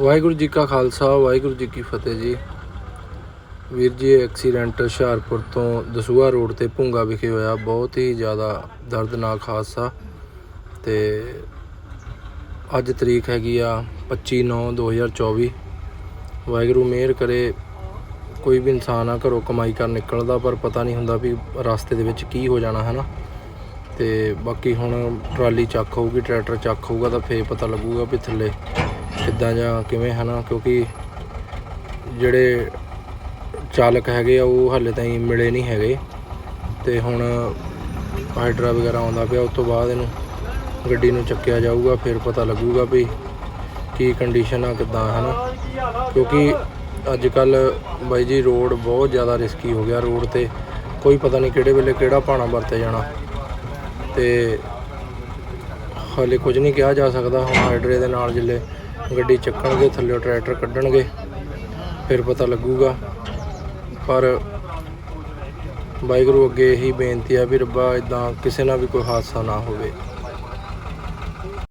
ਵਾਹਿਗੁਰੂ ਜੀ ਕਾ ਖਾਲਸਾ, ਵਾਹਿਗੁਰੂ ਜੀ ਕੀ ਫਤਿਹ ਜੀ। ਵੀਰ ਜੀ ਐਕਸੀਡੈਂਟ ਹੁਸ਼ਿਆਰਪੁਰ ਤੋਂ ਦਸੂਹਾ ਰੋਡ ਤੇ ਭੁੰਗਾ ਵਿਖੇ ਹੋਇਆ। ਬਹੁਤ ਹੀ ਜ਼ਿਆਦਾ ਦਰਦਨਾਕ ਹਾਦਸਾ ਤੇ ਅੱਜ ਤਰੀਕ ਹੈਗੀ ਆ 25/9/2024 ਵਾਹਿਗੁਰੂ ਮਿਹਰ ਕਰੇ, ਕੋਈ ਵੀ ਇਨਸਾਨ ਆ ਘਰੋਂ ਕਮਾਈ ਕਰ ਨਿਕਲਦਾ, ਪਰ ਪਤਾ ਨਹੀਂ ਹੁੰਦਾ ਵੀ ਰਸਤੇ ਦੇ ਵਿੱਚ ਕੀ ਹੋ ਜਾਣਾ ਹੈ ਨਾ ਤੇ ਬਾਕੀ ਹੁਣ ਟਰਾਲੀ ਚੱਕ ਹੋਊਗੀ, ਟਰੈਕਟਰ ਚੱਕ ਹੋਊਗਾ ਤਾਂ ਫੇਰ ਪਤਾ ਲੱਗੂਗਾ ਵੀ ਥੱਲੇ ਕਿੱਦਾਂ ਜਾਂ ਕਿਵੇਂ ਹੈ ਨਾ, ਕਿਉਂਕਿ ਜਿਹੜੇ ਚਾਲਕ ਹੈਗੇ ਆ, ਉਹ ਹਾਲੇ ਤਾਈਂ ਮਿਲੇ ਨਹੀਂ ਹੈਗੇ। ਤੇ ਹੁਣ ਹਾਈਡਰਾ ਵਗੈਰਾ ਆਉਂਦਾ ਪਿਆ, ਉਸ ਤੋਂ ਬਾਅਦ ਇਹਨੂੰ ਗੱਡੀ ਨੂੰ ਚੱਕਿਆ ਜਾਊਗਾ, ਫਿਰ ਪਤਾ ਲੱਗੂਗਾ ਵੀ ਕੀ ਕੰਡੀਸ਼ਨ ਆ, ਕਿੱਦਾਂ ਹੈ ਨਾ। ਕਿਉਂਕਿ ਅੱਜ ਕੱਲ ਬਾਈ ਜੀ ਰੋਡ ਬਹੁਤ ਜ਼ਿਆਦਾ ਰਿਸਕੀ ਹੋ ਗਿਆ। ਰੋਡ ਤੇ ਕੋਈ ਪਤਾ ਨਹੀਂ ਕਿਹੜੇ ਵੇਲੇ ਕਿਹੜਾ ਪਾਣਾ ਵਰਤੇ ਜਾਣਾ। ਤੇ ਹਾਲੇ ਕੁਝ ਨਹੀਂ ਕਿਹਾ ਜਾ ਸਕਦਾ। ਹੁਣ ਹਾਈਡਰੇ ਦੇ ਨਾਲ ਜਿੱਲੇ ਗੱਡੀ ਚੱਕਣਗੇ, ਥੱਲੇ ਟਰੈਕਟਰ ਕੱਢਣਗੇ, ਫਿਰ ਪਤਾ ਲੱਗੂਗਾ। ਪਰ ਵਾਹਿਗੁਰੂ ਅੱਗੇ ਇਹੀ ਬੇਨਤੀ ਆ ਵੀ ਰੱਬਾ ਇਦਾਂ ਕਿਸੇ ਨਾਲ ਵੀ ਕੋਈ ਹਾਦਸਾ ਨਾ ਹੋਵੇ।